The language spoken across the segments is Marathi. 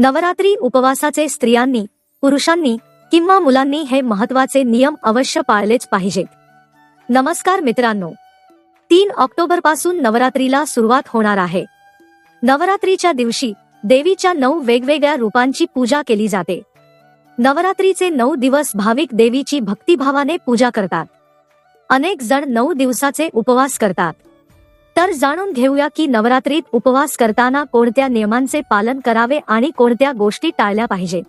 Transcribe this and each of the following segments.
नवरात्री उपवासाचे स्त्रियांनी पुरुषांनी किंवा मुलांनी हे महत्त्वाचे नियम अवश्य पाळलेच पाहिजेत. नमस्कार मित्रांनो. तीन ऑक्टोबरपासून नवरात्रीला सुरुवात होणार आहे. नवरात्रीच्या दिवशी देवीच्या नऊ वेगवेगळ्या रूपांची पूजा केली जाते. नवरात्रीचे नऊ दिवस भाविक देवीची भक्तिभावाने पूजा करतात. अनेक जण नऊ दिवसाचे उपवास करतात. तर जाणून घेऊया की नवरात्रीत उपवास करताना कोणत्या नियमांचे पालन करावे आणि कोणत्या गोष्टी टाळल्या पाहिजेत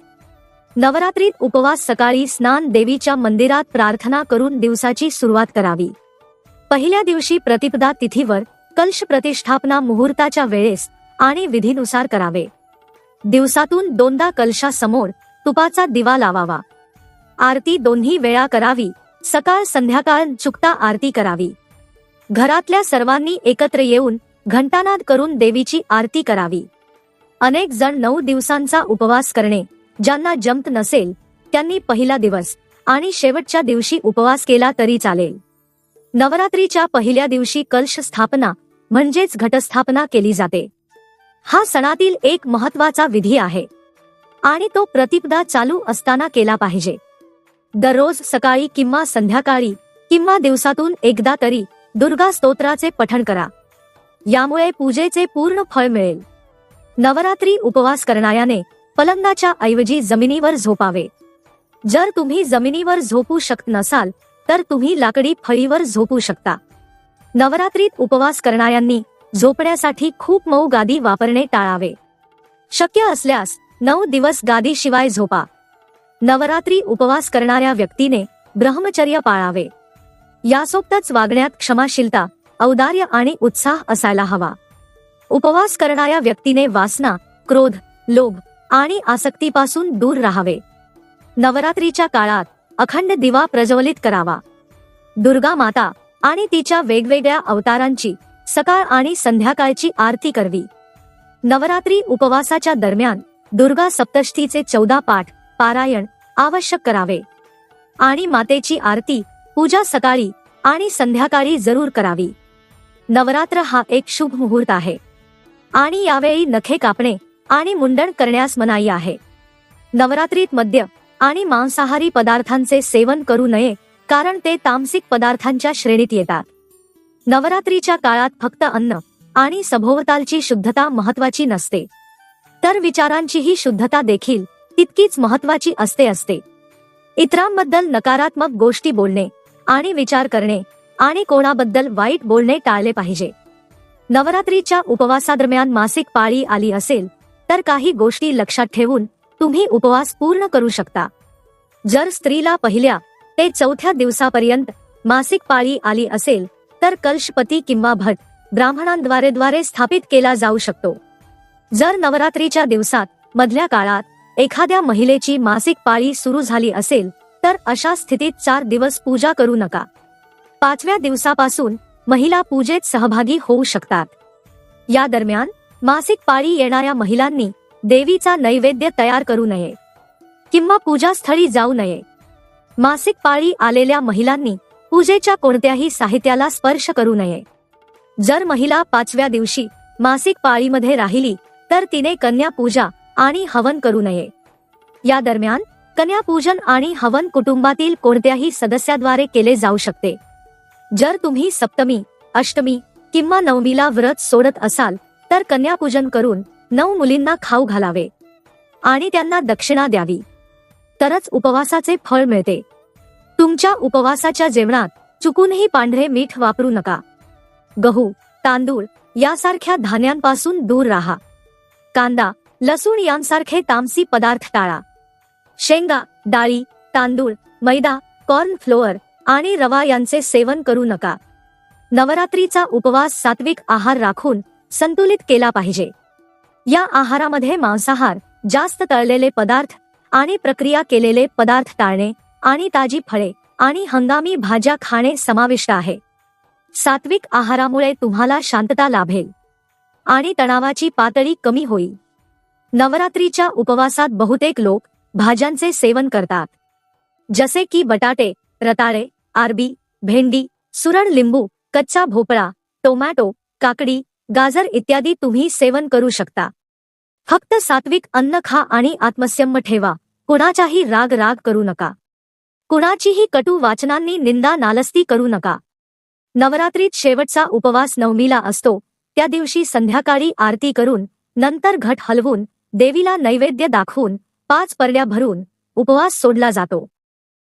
नवरात्रीत उपवास सकाळी स्नान देवीच्या मंदिरात प्रार्थना करून दिवसाची सुरुवात करावी. पहिल्या दिवशी प्रतिपदा तिथीवर कलश प्रतिष्ठापना मुहूर्ताच्या वेळेस आणि विधीनुसार करावे. दिवसातून दोनदा कलशासमोर तुपाचा दिवा लावावा. आरती दोन्ही वेळा करावी. सकाळ संध्याकाळ चुकता आरती करावी. घरातल्या सर्वांनी एकत्र येऊन घंटानाद करून देवीची आरती करावी. अनेक जण नऊ दिवसांचा उपवास करणे ज्यांना जमत नसेल त्यांनी पहिला दिवस आणि शेवटच्या दिवशी उपवास केला तरी चालेल. नवरात्रीच्या पहिल्या दिवशी कलश स्थापना म्हणजेच घटस्थापना केली जाते. हा सणातील एक महत्त्वाचा विधी आहे. आणि तो प्रतिपदा चालू असताना केला पाहिजे. दररोज सकाळी किंवा संध्याकाळी किंवा दिवसातून एकदा तरी दुर्गा स्तोत्राचे पठण करा. यामुळे पूजेचे पूर्ण फळ मिळेल. नवरात्री उपवास करणाऱ्याने पलंगाच्या ऐवजी जमिनीवर झोपावे. जर तुम्ही जमिनीवर झोपू शकत नसाल तर तुम्ही लाकडी फळीवर झोपू शकता. नवरात्रीत उपवास करणाऱ्यांनी झोपण्यासाठी खूप मऊ गादी वापरणे टाळावे. शक्य असल्यास नऊ दिवस गादीशिवाय झोपा. नवरात्री उपवास करणाऱ्या व्यक्तीने ब्रह्मचर्य पाळावे. यासोबतच वागण्यात क्षमाशीलता औदार्य आणि उत्साह असायला हवा. उपवास करणाऱ्या व्यक्तीने वासना क्रोध लोभ आणि आसक्तीपासून दूर राहावे. नवरात्रीच्या काळात अखंड दिवा प्रज्वलित करावा. दुर्गा माता आणि तिच्या वेगवेगळ्या अवतारांची सकाळ आणि संध्याकाळची आरती करवी. नवरात्री उपवासाच्या दरम्यान दुर्गा सप्तष्टीचे चौदा पाठ पारायण आवश्यक करावे. आणि मातेची आरती पूजा सकाळी आणि संध्याकाळी जरूर करावी. नवरात्र हा एक शुभ मुहूर्त आहे. आणि यावेळी नखे कापणे आणि मुंडण करण्यास मनाई आहे. नवरात्रीत मद्य आणि मांसाहारी पदार्थांचे सेवन करू नये कारण ते तामसिक पदार्थांच्या श्रेणीत येतात. नवरात्रीच्या काळात फक्त अन्न आणि सभोवतालची शुद्धता महत्वाची नसते. तर विचारांचीही शुद्धता देखील तितकीच महत्वाची असते असते. इतरांबद्दल नकारात्मक गोष्टी बोलणे आणि विचार करणे आणि कोणाबद्दल वाईट बोलणे टाळले पाहिजे. नवरात्रीच्या उपवासादरम्यान मासिक पाळी आली असेल तर काही गोष्टी लक्षात ठेवून तुम्ही उपवास पूर्ण करू शकता. जर स्त्रीला पहिल्या ते चौथ्या दिवसापर्यंत मासिक पाळी आली असेल तर कलशपती किंवा भट ब्राह्मणांद्वारे द्वारे स्थापित केला जाऊ शकतो. जर नवरात्रीच्या दिवसात मधल्या काळात एखाद्या महिलेची मासिक पाळी सुरू झाली असेल तर अशा स्थितीत चार दिवस पूजा करू नका. पाचव्या दिवसापासून महिला पूजेत सहभागी होऊ शकतात. या दरम्यान मासिक पाळी येणाऱ्या महिलांनी देवीचा नैवेद्य तयार करू नये किंवा पूजास्थळी जाऊ नये. मासिक पाळी आलेल्या महिलांनी पूजेच्या कोणत्याही साहित्याला स्पर्श करू नये. जर महिला पाचव्या दिवशी मासिक पाळीमध्ये राहिली तर तिने कन्या पूजा आणि हवन करू नये. या दरम्यान कन्यापूजन आणि हवन कुटुंबातील कोणत्याही सदस्याद्वारे केले जाऊ शकते. जर तुम्ही सप्तमी अष्टमी किंवा नवमीला व्रत सोडत असाल तर कन्यापूजन करून नऊ मुलींना खाऊ घालावे. आणि त्यांना दक्षिणा द्यावी. तरच उपवासाचे फळ मिळते. तुमच्या उपवासाच्या जेवणात चुकूनही पांढरे मीठ वापरू नका. गहू तांदूळ यासारख्या धान्यांपासून दूर राहा. कांदा लसूण यांसारखे तामसी पदार्थ टाळा. शेंगा डाळी तांदूळ मैदा कॉर्न फ्लोअर आणि रवा यांचे सेवन करू नका. नवरात्रीचा उपवास सात्विक आहार राखून संतुलित केला पाहिजे. या आहारामध्ये मांसाहार जास्त तळलेले पदार्थ आणि प्रक्रिया केलेले पदार्थ टाळणे आणि ताजी फळे आणि हंगामी भाज्या खाणे समाविष्ट आहे. सात्विक आहारामुळे तुम्हाला शांतता लाभेल आणि तणावाची पातळी कमी होईल. नवरात्रीच्या उपवासात बहुतेक लोक भाज्यांचे सेवन करतात. जसे की बटाटे रताळे आरबी भेंडी सुरण लिंबू कच्चा भोपळा टोमॅटो काकडी गाजर इत्यादी तुम्ही सेवन करू शकता. फक्त सात्विक अन्न खा आणि आत्मसंयम ठेवा. कुणाचाही राग राग करू नका. कुणाचीही कटू वाचनांनी निंदा नालस्ती करू नका. नवरात्रीत शेवटचा उपवास नवमीला असतो. त्या दिवशी संध्याकाळी आरती करून नंतर घट हलवून देवीला नैवेद्य दाखवून पाच परड्या भरून उपवास सोडला जातो.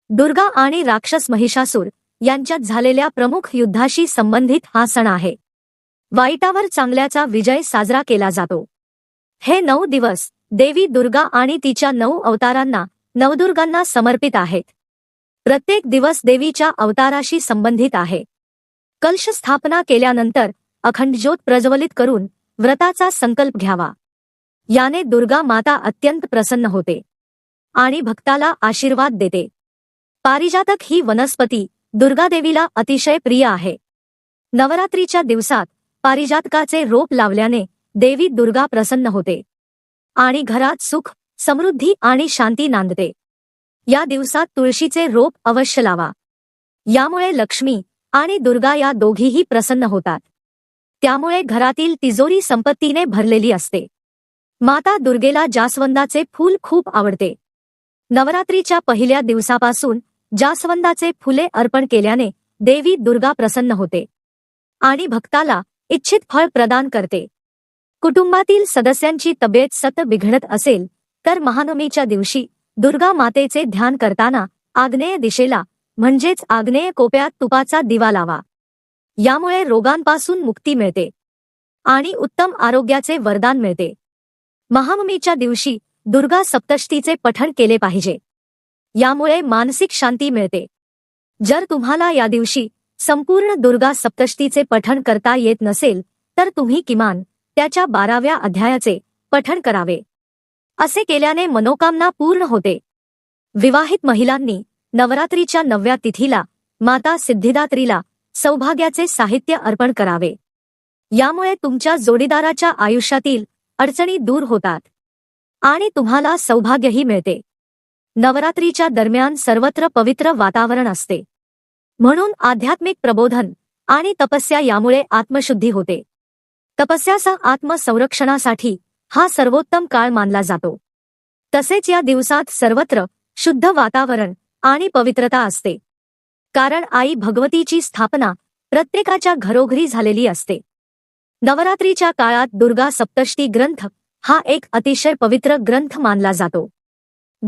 दुर्गा आणि राक्षस महिषासूर यांच्यात झालेल्या प्रमुख युद्धाशी संबंधित हा सण आहे. वाईटावर चांगल्याचा विजय साजरा केला जातो. हे नऊ दिवस देवी दुर्गा आणि तिच्या नऊ अवतारांना नवदुर्गांना समर्पित आहेत. प्रत्येक दिवस देवीच्या अवताराशी संबंधित आहे. कलश स्थापना केल्यानंतर अखंड ज्योत प्रज्वलित करून व्रताचा संकल्प घ्यावा. याने दुर्गा माता अत्यंत प्रसन्न होते आणि भक्ताला आशीर्वाद देते. पारिजातक ही वनस्पती दुर्गादेवीला अतिशय प्रिय आहे. नवरात्रीच्या दिवसात पारिजातकाचे रोप लावल्याने देवी दुर्गा प्रसन्न होते आणि घरात सुख समृद्धी आणि शांती नांदते. या दिवसात तुळशीचे रोप अवश्य लावा. यामुळे लक्ष्मी आणि दुर्गा या दोघीही प्रसन्न होतात. त्यामुळे घरातील तिजोरी संपत्तीने भरलेली असते. माता दुर्गेला जास्वंदाचे फूल खूप आवडते. नवरात्रीच्या पहिल्या दिवसापासून जास्वंदाचे फुले अर्पण केल्याने देवी दुर्गा प्रसन्न होते. आणि भक्ताला इच्छित फळ प्रदान करते. कुटुंबातील सदस्यांची तब्येत सतत बिघडत असेल तर महानवमीच्या दिवशी दुर्गा मातेचे ध्यान करताना आग्नेय दिशेला म्हणजेच आग्नेय कोप्यात तुपाचा दिवा लावा. यामुळे रोगांपासून मुक्ती मिळते. आणि उत्तम आरोग्याचे वरदान मिळते. महानवमीच्या दिवशी दुर्गा सप्तष्टीचे पठण केले पाहिजे. यामुळे मानसिक शांती मिळते. जर तुम्हाला या दिवशी संपूर्ण दुर्गा सप्तष्टीचे पठण करता येत नसेल तर तुम्ही किमान त्याच्या बाराव्या अध्यायाचे पठण करावे. असे केल्याने मनोकामना पूर्ण होते. विवाहित महिलांनी नवरात्रीच्या नवव्या तिथीला माता सिद्धिदात्रीला सौभाग्याचे साहित्य अर्पण करावे. यामुळे तुमच्या जोडीदाराच्या आयुष्यातील अडचणी दूर होतात. आणि तुम्हाला सौभाग्यही मिळते. नवरात्रीच्या दरम्यान सर्वत्र पवित्र वातावरण असते. म्हणून आध्यात्मिक प्रबोधन आणि तपस्या यामुळे आत्मशुद्धी होते. तपस्याचा आत्मसंरक्षणासाठी हा सर्वोत्तम काळ मानला जातो. तसेच या दिवसात सर्वत्र शुद्ध वातावरण आणि पवित्रता असते. कारण आई भगवतीची स्थापना प्रत्येकाच्या घरोघरी झालेली असते. नवरात्रीच्या काळात दुर्गा सप्तष्टी ग्रंथ हा एक अतिशय पवित्र ग्रंथ मानला जातो.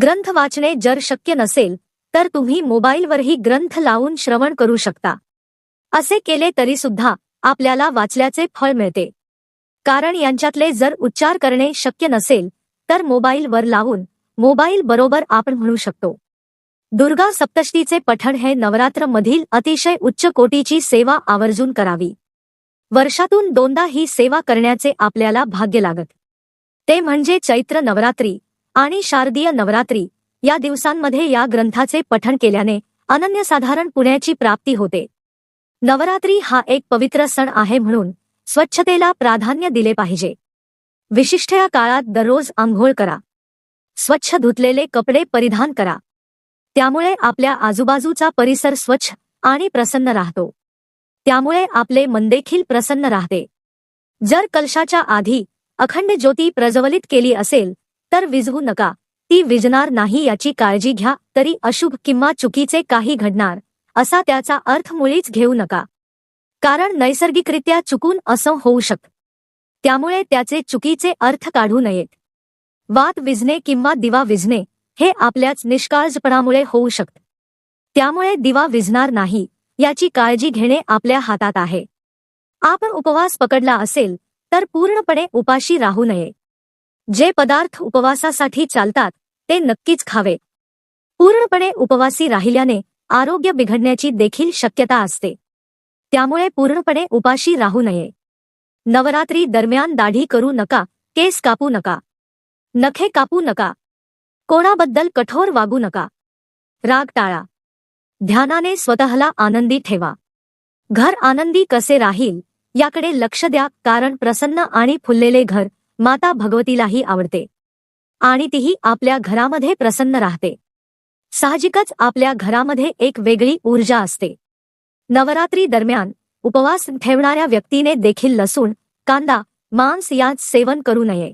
ग्रंथ वाचणे जर शक्य नसेल तर तुम्ही मोबाईलवरही ग्रंथ लावून श्रवण करू शकता. असे केले तरी सुद्धा आपल्याला वाचल्याचे फळ मिळते. कारण यांच्यातले जर उच्चार करणे शक्य नसेल तर मोबाईलवर लावून मोबाईल बरोबर आपण म्हणू शकतो. दुर्गा सप्तष्टीचे पठण हे नवरात्रमधील अतिशय उच्च कोटीची सेवा आवर्जून करावी. वर्षातून दोनदा ही सेवा करण्याचे आपल्याला भाग्य लागत. ते म्हणजे चैत्र नवरात्री आणि शारदीय नवरात्री या दिवसांमध्ये या ग्रंथाचे पठण केल्याने अनन्यसाधारण पुण्याची प्राप्ती होते. नवरात्री हा एक पवित्र सण आहे म्हणून स्वच्छतेला प्राधान्य दिले पाहिजे. विशिष्ट या काळात दररोज आंघोळ करा. स्वच्छ धुतलेले कपडे परिधान करा. त्यामुळे आपल्या आजूबाजूचा परिसर स्वच्छ आणि प्रसन्न राहतो. त्यामुळे आपले मन देखील प्रसन्न राहते. जर कलशाच्या आधी अखंड ज्योती प्रज्वलित केली असेल तर विझवू नका. ती विजणार नाही याची काळजी घ्या तरी अशुभ किंवा चुकीचे काही घडणार असा त्याचा अर्थ मुळीच घेऊ नका. कारण नैसर्गिकरित्या चुकून असं होऊ शकत त्यामुळे त्याचे चुकीचे अर्थ काढू नयेत. वात विझणे किंवा दिवा विझणे हे आपल्याच निष्काळजपणामुळे होऊ शकत त्यामुळे दिवा विझणार नाही. याची काळजी घेणे आपल्या हातात आहे. आपण उपवास पकडला असेल तर पूर्णपणे उपाशी राहू नये. जे पदार्थ उपवासासाठी चालतात ते नक्कीच खावे. पूर्णपणे उपवासी राहिल्याने आरोग्य बिघडण्याची देखील शक्यता असते. त्यामुळे पूर्णपणे उपाशी राहू नये. नवरात्री दरम्यान दाढी करू नका केस कापू नका. नखे कापू नका. कोणाबद्दल कठोर वागू नका. राग टाळा. ध्यानाने स्वतःला आनंदी ठेवा. घर आनंदी कसे राहील याकडे लक्ष द्या कारण प्रसन्न आणि फुललेले घर माता भगवतीलाही आवडते. आणि तीही आपल्या घरामध्ये प्रसन्न राहते. साहजिकच आपल्या घरामध्ये एक वेगळी ऊर्जा असते. नवरात्री दरम्यान उपवास ठेवणाऱ्या व्यक्तीने देखील लसूण कांदा मांस यात सेवन करू नये.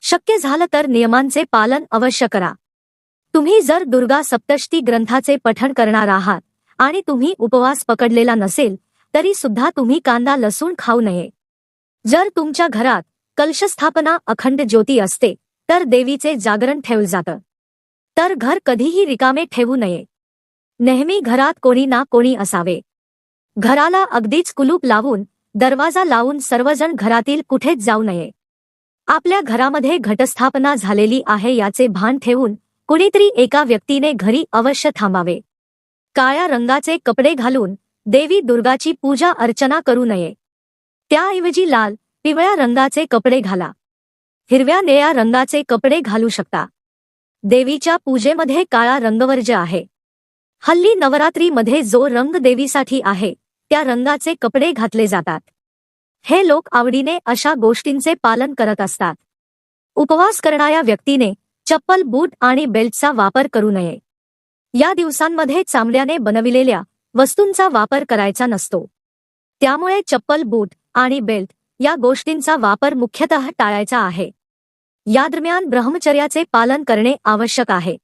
शक्य झालं तर नियमांचे पालन अवश्य करा. तुम्ही जर दुर्गा सप्तष्टी ग्रंथाचे पठण करणार आहात आणि तुम्ही उपवास पकडलेला नसेल तरी सुद्धा तुम्ही कांदा लसूण खाऊ नये. जर तुमच्या घरात कलशस्थापना अखंड ज्योती असते तर देवीचे जागरण ठेवलं जातं. तर घर कधीही रिकामे ठेवू नये. नेहमी घरात कोणी ना कोणी असावे. घराला अगदीच कुलूप लावून दरवाजा लावून सर्वजण घरातील कुठेच जाऊ नये. आपल्या घरामध्ये घटस्थापना झालेली आहे याचे भान ठेवून कुणीतरी एका व्यक्तीने घरी अवश्य थांबावे. काळ्या रंगाचे कपडे घालून देवी दुर्गाची पूजा अर्चना करू नये. त्याऐवजी लाल पिवळ्या रंगाचे कपडे घाला. हिरव्या निळ्या रंगाचे कपडे घालू शकता. देवीच्या पूजेमध्ये काळा रंगवर्ज आहे. हल्ली नवरात्रीमध्ये जो रंग देवीसाठी आहे त्या रंगाचे कपडे घातले जातात. हे लोक आवडीने अशा गोष्टींचे पालन करत असतात. उपवास करणाऱ्या व्यक्तीने चप्पल बूट आणि बेल्टचा वापर करू नये. या दिवसांमध्ये चामड्याने बनविलेल्या वस्तूंचा वापर करायचा नसतो. त्यामुळे चप्पल बूट आणि बेल्ट या गोष्टींचा वापर मुख्यतः टाळायचा आहे. या दरम्यान ब्रह्मचर्याचे पालन करणे आवश्यक आहे.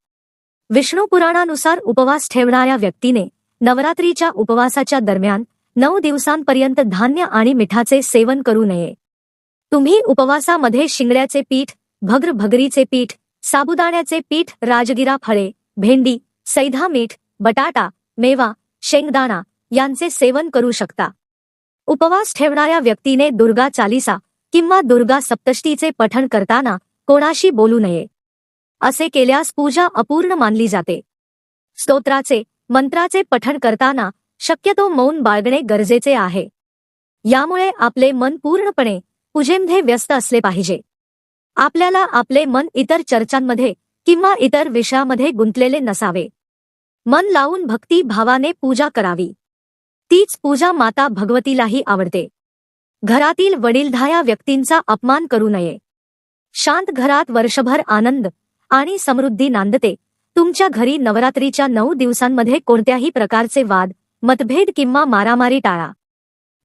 विष्णू पुराणानुसार उपवास ठेवणाऱ्या व्यक्तीने नवरात्रीच्या उपवासाच्या दरम्यान नऊ दिवसांपर्यंत धान्य आणि मिठाचे सेवन करू नये. तुम्ही उपवासामध्ये शिंगड्याचे पीठ भग्र भगरीचे पीठ साबुदाण्याचे पीठ राजगिरा फळे भेंडी सैधा मीठ बटाटा मेवा शेंगदाणा यांचे सेवन करू शकता. उपवास ठेवणाऱ्या व्यक्तीने दुर्गा चालिसा किंवा दुर्गा सप्तष्टीचे पठण करताना कोणाशी बोलू नये. असे केल्यास पूजा अपूर्ण मानली जाते. स्तोत्राचे मंत्राचे पठण करताना शक्यतो मौन बाळगणे गरजेचे आहे. यामुळे आपले मन पूर्णपणे पूजेमध्ये व्यस्त असले पाहिजे. आपल्याला आपले मन इतर चर्चांमध्ये किंवा इतर विषयामध्ये गुंतलेले नसावे. मन लावून भक्ती भावाने पूजा करावी. तीच पूजा माता भगवतीलाही आवडते. घरातील वडीलधाया व्यक्तींचा अपमान करू नये. शांत घरात वर्षभर आनंद आणि समृद्धी नांदते. तुमच्या घरी नवरात्रीच्या नऊ दिवसांमध्ये कोणत्याही प्रकारचे वाद मतभेद किंवा मारामारी टाळा.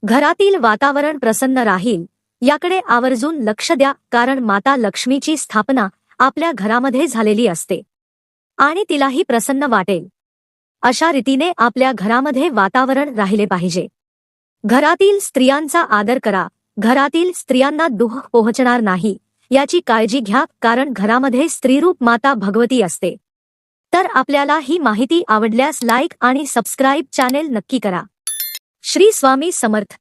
घरातील वातावरण प्रसन्न राहील. याकडे आवर्जून लक्ष द्या कारण माता लक्ष्मीची स्थापना आपल्या घरामध्ये झालेली असते. आणि तिलाही प्रसन्न वाटेल. अशा रीतीने आपल्या घरामध्ये वातावरण राहिले पाहिजे. घरातील स्त्रियांचा आदर करा. घरातील स्त्रियांना दुःख पोहोचणार नाही. याची काळजी घ्या कारण घरामध्ये स्त्रीरूप माता भगवती असते. तर आपल्याला ही माहिती आवडल्यास लाईक आणि सबस्क्राईब चॅनेल नक्की करा. श्री स्वामी समर्थ.